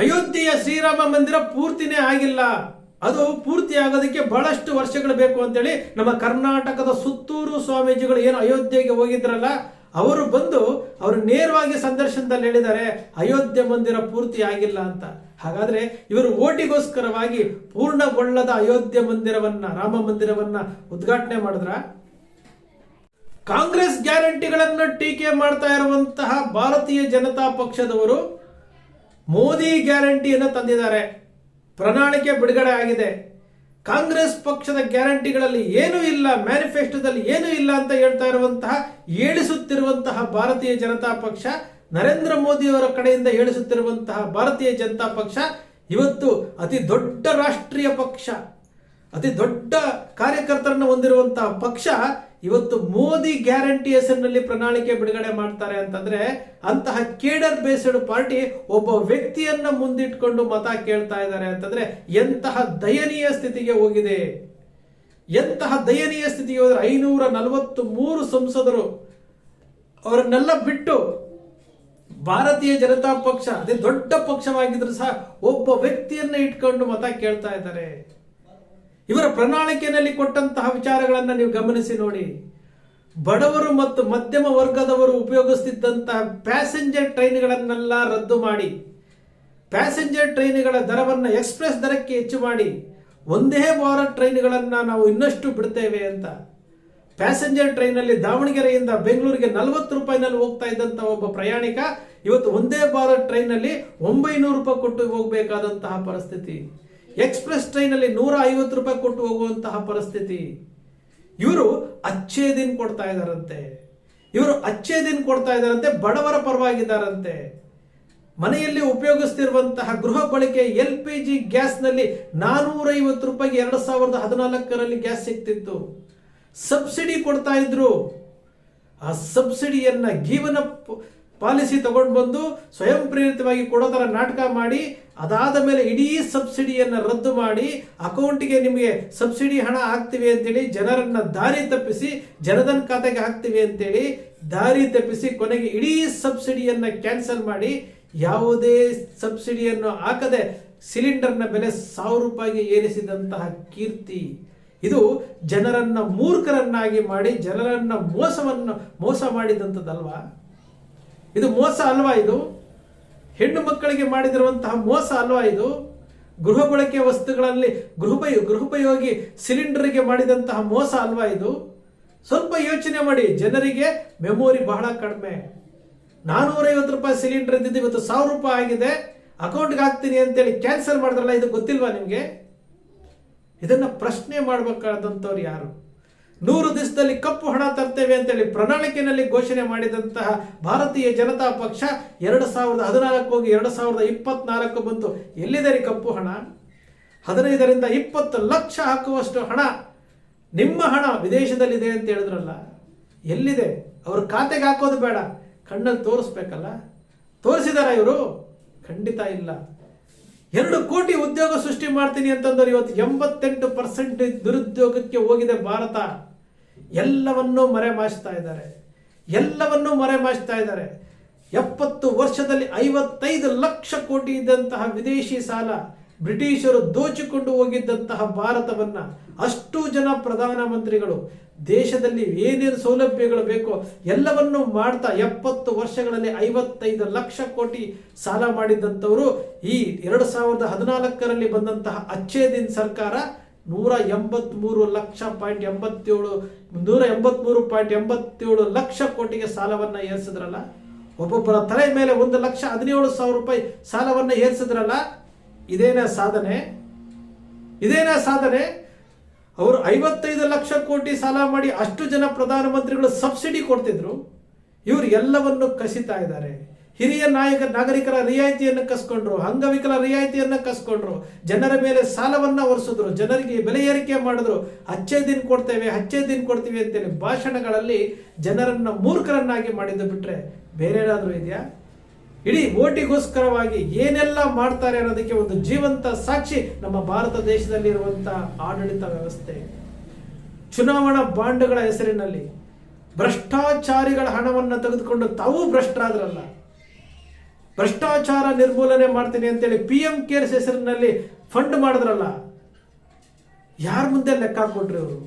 ಅಯೋಧ್ಯೆಯ ಶ್ರೀರಾಮ ಮಂದಿರ ಪೂರ್ತಿನೇ ಆಗಿಲ್ಲ. ಅದು ಪೂರ್ತಿ ಆಗೋದಕ್ಕೆ ಬಹಳಷ್ಟು ವರ್ಷಗಳು ಬೇಕು ಅಂತೇಳಿ ನಮ್ಮ ಕರ್ನಾಟಕದ ಸುತ್ತೂರು ಸ್ವಾಮೀಜಿಗಳು ಏನು ಅಯೋಧ್ಯೆಗೆ ಹೋಗಿದ್ರಲ್ಲ, ಅವರು ಬಂದು ಅವರು ನೇರವಾಗಿ ಸಂದರ್ಶನದಲ್ಲಿ ಹೇಳಿದ್ದಾರೆ, ಅಯೋಧ್ಯೆ ಮಂದಿರ ಪೂರ್ತಿ ಆಗಿಲ್ಲ ಅಂತ. ಹಾಗಾದ್ರೆ ಇವರು ಓಟಿಗೋಸ್ಕರವಾಗಿ ಪೂರ್ಣಗೊಳ್ಳದ ಅಯೋಧ್ಯೆ ಮಂದಿರವನ್ನ, ರಾಮ ಮಂದಿರವನ್ನ ಉದ್ಘಾಟನೆ ಮಾಡಿದ್ರ? ಕಾಂಗ್ರೆಸ್ ಗ್ಯಾರಂಟಿಗಳನ್ನು ಟೀಕೆ ಮಾಡ್ತಾ ಇರುವಂತಹ ಭಾರತೀಯ ಜನತಾ ಪಕ್ಷದವರು ಮೋದಿ ಗ್ಯಾರಂಟಿಯನ್ನು ತಂದಿದ್ದಾರೆ. ಪ್ರಣಾಳಿಕೆ ಬಿಡುಗಡೆ ಆಗಿದೆ. ಕಾಂಗ್ರೆಸ್ ಪಕ್ಷದ ಗ್ಯಾರಂಟಿಗಳಲ್ಲಿ ಏನೂ ಇಲ್ಲ, ಮ್ಯಾನಿಫೆಸ್ಟೋದಲ್ಲಿ ಏನೂ ಇಲ್ಲ ಅಂತ ಹೇಳ್ತಾ ಇರುವಂತಹ, ಏಳಿಸುತ್ತಿರುವಂತಹ ಭಾರತೀಯ ಜನತಾ ಪಕ್ಷ, ನರೇಂದ್ರ ಮೋದಿಯವರ ಕಡೆಯಿಂದ ಏಳಿಸುತ್ತಿರುವಂತಹ ಭಾರತೀಯ ಜನತಾ ಪಕ್ಷ ಇವತ್ತು ಅತಿ ದೊಡ್ಡ ರಾಷ್ಟ್ರೀಯ ಪಕ್ಷ. ಅತಿ ದೊಡ್ಡ ಕಾರ್ಯಕರ್ತರನ್ನು ಹೊಂದಿರುವಂತಹ ಪಕ್ಷ ಇವತ್ತು ಮೋದಿ ಗ್ಯಾರಂಟಿ ಹೆಸರಿನಲ್ಲಿ ಪ್ರಣಾಳಿಕೆ ಬಿಡುಗಡೆ ಮಾಡ್ತಾರೆ ಅಂತಂದ್ರೆ ಅಂತಹ ಕೇಡರ್ ಬೇಸಡ್ ಪಾರ್ಟಿ ಒಬ್ಬ ವ್ಯಕ್ತಿಯನ್ನ ಮುಂದಿಟ್ಕೊಂಡು ಮತ ಕೇಳ್ತಾ ಇದ್ದಾರೆ ಅಂತಂದ್ರೆ ಎಂತಹ ದಯನೀಯ ಸ್ಥಿತಿಗೆ ಹೋಗಿದೆ. ಎಂತಹ ದಯನೀಯ ಸ್ಥಿತಿಗೆ ಹೋದ್ರೆ ಐನೂರ ನಲವತ್ತು ಮೂರು ಸಂಸದರು ಅವರನ್ನೆಲ್ಲ ಬಿಟ್ಟು ಭಾರತೀಯ ಜನತಾ ಪಕ್ಷ ಅದೇ ದೊಡ್ಡ ಪಕ್ಷವಾಗಿದ್ರು ಸಹ ಒಬ್ಬ ವ್ಯಕ್ತಿಯನ್ನ ಇಟ್ಕೊಂಡು ಮತ ಕೇಳ್ತಾ ಇದ್ದಾರೆ. ಇವರ ಪ್ರಣಾಳಿಕೆಯಲ್ಲಿ ಕೊಟ್ಟಂತಹ ವಿಚಾರಗಳನ್ನು ನೀವು ಗಮನಿಸಿ ನೋಡಿ. ಬಡವರು ಮತ್ತು ಮಧ್ಯಮ ವರ್ಗದವರು ಉಪಯೋಗಿಸ್ತಿದ್ದಂತಹ ಪ್ಯಾಸೆಂಜರ್ ಟ್ರೈನ್ಗಳನ್ನೆಲ್ಲ ರದ್ದು ಮಾಡಿ. ಪ್ಯಾಸೆಂಜರ್ ಟ್ರೈನ್ಗಳ ದರವನ್ನು ಎಕ್ಸ್ಪ್ರೆಸ್ ದರಕ್ಕೆ ಹೆಚ್ಚು ಮಾಡಿ. ಒಂದೇ ವಾರ ಟ್ರೈನ್ಗಳನ್ನು ನಾವು ಇನ್ನಷ್ಟು ಬಿಡ್ತೇವೆ ಅಂತ. ಪ್ಯಾಸೆಂಜರ್ ಟ್ರೈನಲ್ಲಿ ದಾವಣಗೆರೆಯಿಂದ ಬೆಂಗಳೂರಿಗೆ ನಲವತ್ತು ರೂಪಾಯಿನಲ್ಲಿ ಹೋಗ್ತಾ ಇದ್ದಂತಹ ಒಬ್ಬ ಪ್ರಯಾಣಿಕ ಇವತ್ತು ಒಂದೇ ಭಾರತ್ ಟ್ರೈನ್ನಲ್ಲಿ ಒಂಬೈನೂರು ರೂಪಾಯಿ ಕೊಟ್ಟು ಹೋಗಬೇಕಾದಂತಹ ಪರಿಸ್ಥಿತಿ. ಎಕ್ಸ್ಪ್ರೆಸ್ ಟ್ರೈನಲ್ಲಿ ನೂರ ಐವತ್ತು ರೂಪಾಯಿ ಕೊಟ್ಟು ಹೋಗುವಂತಹ ಪರಿಸ್ಥಿತಿ. ಇವರು ಅಚ್ಚೇ ದಿನ ಕೊಡ್ತಾ ಇದ್ದಾರಂತೆ ಇವರು ಅಚ್ಚೇ ದಿನ ಕೊಡ್ತಾ ಇದ್ದಾರಂತೆ ಬಡವರ ಪರವಾಗಿದ್ದಾರಂತೆ ಮನೆಯಲ್ಲಿ ಉಪಯೋಗಿಸ್ತಿರುವಂತಹ ಗೃಹ ಬಳಕೆ ಎಲ್ ಪಿ ಜಿ ಗ್ಯಾಸ್ನಲ್ಲಿ ನಾನೂರೈವತ್ತು ರೂಪಾಯಿಗೆ ಎರಡು ಸಾವಿರದ ಹದಿನಾಲ್ಕರಲ್ಲಿ ಗ್ಯಾಸ್ ಸಿಗ್ತಿತ್ತು ಸಬ್ಸಿಡಿ ಕೊಡ್ತಾ ಇದ್ರು. ಆ ಸಬ್ಸಿಡಿಯನ್ನ ಜೀವನ ಪಾಲಿಸಿ ತಗೊಂಡು ಬಂದು ಸ್ವಯಂ ಪ್ರೇರಿತವಾಗಿ ಕೊಡೋ ಥರ ನಾಟಕ ಮಾಡಿ, ಅದಾದ ಮೇಲೆ ಇಡೀ ಸಬ್ಸಿಡಿಯನ್ನು ರದ್ದು ಮಾಡಿ, ಅಕೌಂಟಿಗೆ ನಿಮಗೆ ಸಬ್ಸಿಡಿ ಹಣ ಹಾಕ್ತೀವಿ ಅಂತೇಳಿ ಜನರನ್ನ ದಾರಿ ತಪ್ಪಿಸಿ, ಜನಧನ್ ಖಾತೆಗೆ ಹಾಕ್ತೀವಿ ಅಂತೇಳಿ ದಾರಿ ತಪ್ಪಿಸಿ ಕೊನೆಗೆ ಇಡೀ ಸಬ್ಸಿಡಿಯನ್ನ ಕ್ಯಾನ್ಸಲ್ ಮಾಡಿ, ಯಾವುದೇ ಸಬ್ಸಿಡಿಯನ್ನು ಹಾಕದೆ ಸಿಲಿಂಡರ್ನ ಬೆಲೆ ಸಾವಿರ ರೂಪಾಯಿಗೆ ಏರಿಸಿದಂತಹ ಕೀರ್ತಿ. ಇದು ಜನರನ್ನ ಮೂರ್ಖರನ್ನಾಗಿ ಮಾಡಿ, ಜನರನ್ನ ಮೋಸವನ್ನು ಮೋಸ ಮಾಡಿದಂಥದ್ದಲ್ವಾ ಇದು ಮೋಸ ಅಲ್ವಾ ಇದು? ಹೆಣ್ಣು ಮಕ್ಕಳಿಗೆ ಮಾಡಿದಿರುವಂತಹ ಮೋಸ ಅಲ್ವಾ ಇದು? ಗೃಹ ಬಳಕೆ ವಸ್ತುಗಳಲ್ಲಿ ಗೃಹಪಯ, ಗೃಹೋಪಯೋಗಿ ಸಿಲಿಂಡರ್ಗೆ ಮಾಡಿದಂತಹ ಮೋಸ ಅಲ್ವಾ ಇದು? ಸ್ವಲ್ಪ ಯೋಚನೆ ಮಾಡಿ, ಜನರಿಗೆ ಮೆಮೊರಿ ಬಹಳ ಕಡಿಮೆ. ನಾನೂರೈವತ್ತು ರೂಪಾಯಿ ಸಿಲಿಂಡರ್ ಇದ್ದಿದ್ದು ಇವತ್ತು ಸಾವಿರ ರೂಪಾಯಿ ಆಗಿದೆ. ಅಕೌಂಟ್ಗೆ ಹಾಕ್ತೀನಿ ಅಂತೇಳಿ ಕ್ಯಾನ್ಸಲ್ ಮಾಡಿದ್ರಲ್ಲ ಇದು ಗೊತ್ತಿಲ್ವಾ ನಿಮಗೆ? ಇದನ್ನು ಪ್ರಶ್ನೆ ಮಾಡಬೇಕಾದಂಥವ್ರು ಯಾರು? ನೂರು ದಿವಸದಲ್ಲಿ ಕಪ್ಪು ಹಣ ತರ್ತೇವೆ ಅಂತೇಳಿ ಪ್ರಣಾಳಿಕೆಯಲ್ಲಿ ಘೋಷಣೆ ಮಾಡಿದಂತಹ ಭಾರತೀಯ ಜನತಾ ಪಕ್ಷ ಎರಡು ಸಾವಿರದ ಹದಿನಾಲ್ಕು ಹೋಗಿ ಎರಡು ಸಾವಿರದ ಇಪ್ಪತ್ನಾಲ್ಕು ಬಂತು. ಎಲ್ಲಿದೆ ರೀ ಕಪ್ಪು ಹಣ? ಹದಿನೈದರಿಂದ ಇಪ್ಪತ್ತು ಲಕ್ಷ ಹಾಕುವಷ್ಟು ಹಣ ನಿಮ್ಮ ಹಣ ವಿದೇಶದಲ್ಲಿದೆ ಅಂತ ಹೇಳಿದ್ರಲ್ಲ, ಎಲ್ಲಿದೆ? ಅವ್ರ ಖಾತೆಗೆ ಹಾಕೋದು ಬೇಡ. ಕಣ್ಣಲ್ಲಿ ತೋರಿಸ್ಬೇಕಲ್ಲ? ತೋರಿಸಿದಾರ ಇವರು? ಖಂಡಿತ ಇಲ್ಲ. ಎರಡು ಕೋಟಿ ಉದ್ಯೋಗ ಸೃಷ್ಟಿ ಮಾಡ್ತೀನಿ ಅಂತಂದ್ರೆ ಇವತ್ತು ಎಂಬತ್ತೆಂಟು ಪರ್ಸೆಂಟ್ ನಿರುದ್ಯೋಗಕ್ಕೆ ಹೋಗಿದೆ ಭಾರತ. ಎಲ್ಲವನ್ನೂ ಮರೆಮಾಚ್ತಾ ಇದ್ದಾರೆ. ಎಲ್ಲವನ್ನೂ ಮರೆಮಾಚ್ತಾ ಇದ್ದಾರೆ. ಎಪ್ಪತ್ತು ವರ್ಷದಲ್ಲಿ ಐವತ್ತೈದು ಲಕ್ಷ ಕೋಟಿ ಇದ್ದಂತಹ ವಿದೇಶಿ ಸಾಲ ಬ್ರಿಟಿಷರು ದೋಚಿಕೊಂಡು ಹೋಗಿದ್ದಂತಹ ಭಾರತವನ್ನ ಅಷ್ಟು ಜನ ಪ್ರಧಾನಮಂತ್ರಿಗಳು ದೇಶದಲ್ಲಿ ಏನೇನು ಸೌಲಭ್ಯಗಳು ಬೇಕೋ ಎಲ್ಲವನ್ನೂ ಮಾಡ್ತಾ ಎಪ್ಪತ್ತು ವರ್ಷಗಳಲ್ಲಿ ಐವತ್ತೈದು ಲಕ್ಷ ಕೋಟಿ ಸಾಲ ಮಾಡಿದ್ದಂಥವರು ಈ ಎರಡು ಸಾವಿರದ ಹದಿನಾಲ್ಕರಲ್ಲಿ ಬಂದಂತಹ ಅಚ್ಚೇದಿನ್ ಸರ್ಕಾರ ನೂರ ಎಂಬತ್ಮೂರು ಲಕ್ಷ ಪಾಯಿಂಟ್ ಎಂಬತ್ತೇಳು, ನೂರ ಎಂಬತ್ಮೂರು ಪಾಯಿಂಟ್ ಎಂಬತ್ತೇಳು ಲಕ್ಷ ಕೋಟಿಗೆ ಸಾಲವನ್ನ ಏರಿಸಿದ್ರಲ್ಲ? ಒಬ್ಬೊಬ್ಬರ ತಲೆ ಮೇಲೆ ಒಂದು ಲಕ್ಷ ಹದಿನೇಳು ಸಾವಿರ ರೂಪಾಯಿ ಸಾಲವನ್ನ ಏರಿಸಿದ್ರಲ್ಲ? ಇದೇನ ಸಾಧನೆ? ಇದೇನ ಸಾಧನೆ? ಅವರು ಐವತ್ತೈದು ಲಕ್ಷ ಕೋಟಿ ಸಾಲ ಮಾಡಿ ಅಷ್ಟು ಜನ ಪ್ರಧಾನಮಂತ್ರಿಗಳು ಸಬ್ಸಿಡಿ ಕೊಡ್ತಿದ್ರು. ಇವರು ಎಲ್ಲವನ್ನು ಕಸಿತಾ ಇದ್ದಾರೆ. ಹಿರಿಯ ನಾಯಕ ನಾಗರಿಕರ ರಿಯಾಯಿತಿಯನ್ನು ಕಸ್ಕೊಂಡ್ರು, ಅಂಗವಿಕಲ ರಿಯಾಯಿತಿಯನ್ನು ಕಸ್ಕೊಂಡ್ರು, ಜನರ ಮೇಲೆ ಸಾಲವನ್ನ ಹೊರಿಸಿದ್ರು ಜನರಿಗೆ ಬೆಲೆ ಏರಿಕೆ ಮಾಡಿದ್ರು. ಹಚ್ಚೇ ದಿನ ಕೊಡ್ತೇವೆ, ಹಚ್ಚೇ ದಿನ ಕೊಡ್ತೀವಿ ಅಂತೇಳಿ ಭಾಷಣಗಳಲ್ಲಿ ಜನರನ್ನು ಮೂರ್ಖರನ್ನಾಗಿ ಮಾಡಿದ್ದು ಬಿಟ್ರೆ ಬೇರೆ ಏನಾದರೂ ಇದೆಯಾ? ಇಡೀ ಓಟಿಗೋಸ್ಕರವಾಗಿ ಏನೆಲ್ಲ ಮಾಡ್ತಾರೆ ಅನ್ನೋದಕ್ಕೆ ಒಂದು ಜೀವಂತ ಸಾಕ್ಷಿ ನಮ್ಮ ಭಾರತ ದೇಶದಲ್ಲಿರುವಂಥ ಆಡಳಿತ ವ್ಯವಸ್ಥೆ. ಚುನಾವಣಾ ಬಾಂಡ್ಗಳ ಹೆಸರಿನಲ್ಲಿ ಭ್ರಷ್ಟಾಚಾರಿಗಳ ಹಣವನ್ನು ತೆಗೆದುಕೊಂಡು ತಾವೂ ಭ್ರಷ್ಟರಾದ್ರಲ್ಲ ಭ್ರಷ್ಟಾಚಾರ ನಿರ್ಮೂಲನೆ ಮಾಡ್ತೀನಿ ಅಂತೇಳಿ ಪಿ ಎಂ ಕೇರ್ಸ್ ಹೆಸರಿನಲ್ಲಿ ಫಂಡ್ ಮಾಡಿದ್ರಲ್ಲ, ಯಾರ ಮುಂದೆ ಲೆಕ್ಕ ಹಾಕೊಟ್ರಿ ಅವರು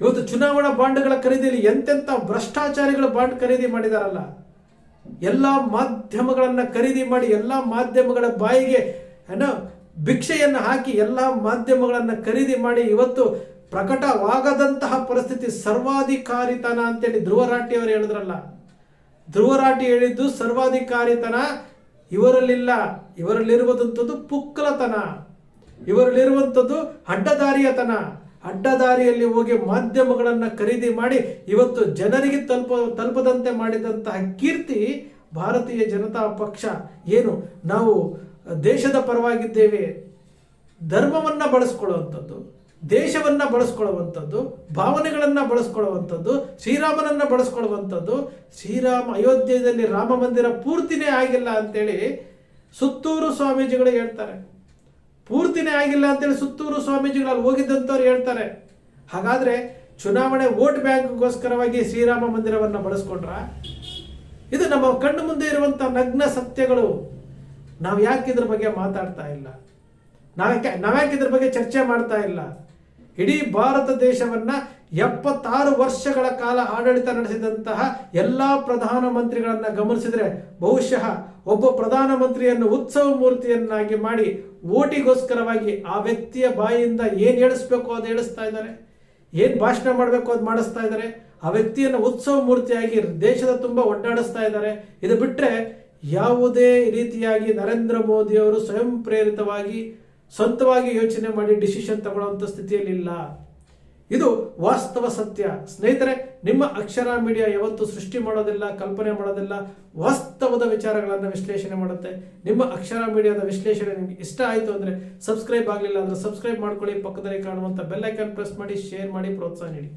ಇವತ್ತು ಚುನಾವಣಾ ಬಾಂಡ್ಗಳ ಖರೀದಿಯಲ್ಲಿ ಎಂತೆಂಥ ಭ್ರಷ್ಟಾಚಾರಿಗಳ ಬಾಂಡ್ ಖರೀದಿ ಮಾಡಿದಾರಲ್ಲ, ಎಲ್ಲ ಮಾಧ್ಯಮಗಳನ್ನು ಖರೀದಿ ಮಾಡಿ, ಎಲ್ಲ ಮಾಧ್ಯಮಗಳ ಬಾಯಿಗೆ, ಏನೋ, ಭಿಕ್ಷೆಯನ್ನು ಹಾಕಿ ಎಲ್ಲ ಮಾಧ್ಯಮಗಳನ್ನು ಖರೀದಿ ಮಾಡಿ ಇವತ್ತು ಪ್ರಕಟವಾಗದಂತಹ ಪರಿಸ್ಥಿತಿ ಸರ್ವಾಧಿಕಾರಿತನ ಅಂತೇಳಿ ಧ್ರುವ ಅವರು ಹೇಳಿದ್ರಲ್ಲ. ಧ್ರುವರಾಟಿ ಹೇಳಿದ್ದು ಸರ್ವಾಧಿಕಾರಿತನ, ಇವರಲ್ಲಿಲ್ಲ. ಇವರಲ್ಲಿರುವುದಂಥದ್ದು ಪುಕ್ಕಲತನ ಇವರಲ್ಲಿರುವಂಥದ್ದು ಅಡ್ಡದಾರಿಯತನ. ಅಡ್ಡದಾರಿಯಲ್ಲಿ ಹೋಗಿ ಮಾಧ್ಯಮಗಳನ್ನು ಖರೀದಿ ಮಾಡಿ ಇವತ್ತು ಜನರಿಗೆ ತಲುಪ, ತಲುಪದಂತೆ ಮಾಡಿದಂತಹ ಕೀರ್ತಿ ಭಾರತೀಯ ಜನತಾ ಪಕ್ಷ. ಏನು? ನಾವು ದೇಶದ ಪರವಾಗಿದ್ದೇವೆ. ಧರ್ಮವನ್ನು ಬಳಸ್ಕೊಳ್ಳುವಂಥದ್ದು ದೇಶವನ್ನ ಬಳಸ್ಕೊಳ್ಳುವಂಥದ್ದು, ಭಾವನೆಗಳನ್ನ ಬಳಸ್ಕೊಳ್ಳುವಂಥದ್ದು, ಶ್ರೀರಾಮನನ್ನು ಬಳಸ್ಕೊಳ್ಳುವಂಥದ್ದು. ಶ್ರೀರಾಮ, ಅಯೋಧ್ಯೆಯಲ್ಲಿ ರಾಮ ಮಂದಿರ ಪೂರ್ತಿನೇ ಆಗಿಲ್ಲ ಅಂತೇಳಿ ಸುತ್ತೂರು ಸ್ವಾಮೀಜಿಗಳು ಹೇಳ್ತಾರೆ. ಪೂರ್ತಿನೇ ಆಗಿಲ್ಲ ಅಂತೇಳಿ ಸುತ್ತೂರು ಸ್ವಾಮೀಜಿಗಳು ಅಲ್ಲಿ ಹೋಗಿದ್ದಂಥವ್ರು ಹೇಳ್ತಾರೆ. ಹಾಗಾದ್ರೆ ಚುನಾವಣೆ ವೋಟ್ ಬ್ಯಾಂಕ್ಗೋಸ್ಕರವಾಗಿ ಶ್ರೀರಾಮ ಮಂದಿರವನ್ನು ಬಳಸ್ಕೊಂಡ್ರ? ಇದು ನಮ್ಮ ಕಣ್ಣು ಮುಂದೆ ಇರುವಂಥ ನಗ್ನ ಸತ್ಯಗಳು. ನಾವು ಯಾಕೆ ಇದ್ರ ಬಗ್ಗೆ ಮಾತಾಡ್ತಾ ಇಲ್ಲ? ನಾವ್ಯಾಕೆ ನಾವ್ಯಾಕೆ ಇದ್ರ ಬಗ್ಗೆ ಚರ್ಚೆ ಮಾಡ್ತಾ ಇಲ್ಲ. ಇಡೀ ಭಾರತ ದೇಶವನ್ನ ಎಪ್ಪತ್ತಾರು ವರ್ಷಗಳ ಕಾಲ ಆಡಳಿತ ನಡೆಸಿದಂತಹ ಎಲ್ಲ ಪ್ರಧಾನಮಂತ್ರಿಗಳನ್ನು ಗಮನಿಸಿದ್ರೆ ಬಹುಶಃ ಒಬ್ಬ ಪ್ರಧಾನಮಂತ್ರಿಯನ್ನು ಉತ್ಸವ ಮೂರ್ತಿಯನ್ನಾಗಿ ಮಾಡಿ ಓಟಿಗೋಸ್ಕರವಾಗಿ ಆ ವ್ಯಕ್ತಿಯ ಬಾಯಿಯಿಂದ ಏನು ಹೇಳಿಸ್ಬೇಕು ಅದು ಹೇಳಿಸ್ತಾ ಇದ್ದಾರೆ. ಏನು ಭಾಷಣ ಮಾಡಬೇಕು ಅದು ಮಾಡಿಸ್ತಾ ಇದ್ದಾರೆ. ಆ ವ್ಯಕ್ತಿಯನ್ನು ಉತ್ಸವ ಮೂರ್ತಿಯಾಗಿ ದೇಶದ ತುಂಬ ಒಡ್ಡಾಡಿಸ್ತಾ ಇದ್ದಾರೆ. ಇದು ಬಿಟ್ರೆ ಯಾವುದೇ ರೀತಿಯಾಗಿ ನರೇಂದ್ರ ಮೋದಿ ಅವರು ಸ್ವಯಂ ಪ್ರೇರಿತವಾಗಿ ಸ್ವಂತವಾಗಿ ಯೋಚನೆ ಮಾಡಿ ಡಿಸಿಷನ್ ತಗೊಳ್ಳುವಂಥ ಸ್ಥಿತಿಯಲ್ಲಿಲ್ಲ. ಇದು ವಾಸ್ತವ ಸತ್ಯ. ಸ್ನೇಹಿತರೆ, ನಿಮ್ಮ ಅಕ್ಷರ ಮೀಡಿಯಾ ಯಾವತ್ತು ಸೃಷ್ಟಿ ಮಾಡೋದಿಲ್ಲ, ಕಲ್ಪನೆ ಮಾಡೋದಿಲ್ಲ. ವಾಸ್ತವದ ವಿಚಾರಗಳನ್ನು ವಿಶ್ಲೇಷಣೆ ಮಾಡುತ್ತೆ. ನಿಮ್ಮ ಅಕ್ಷರ ಮೀಡಿಯಾದ ವಿಶ್ಲೇಷಣೆ ನಿಮಗೆ ಇಷ್ಟ ಆಯಿತು ಅಂದರೆ ಸಬ್ಸ್ಕ್ರೈಬ್ ಆಗಲಿಲ್ಲ ಅಂದರೆ ಸಬ್ಸ್ಕ್ರೈಬ್ ಮಾಡ್ಕೊಳ್ಳಿ. ಪಕ್ಕದಲ್ಲಿ ಕಾಣುವಂಥ ಐಕಾನ್ ಪ್ರೆಸ್ ಮಾಡಿ, ಶೇರ್ ಮಾಡಿ, ಪ್ರೋತ್ಸಾಹ ನೀಡಿ.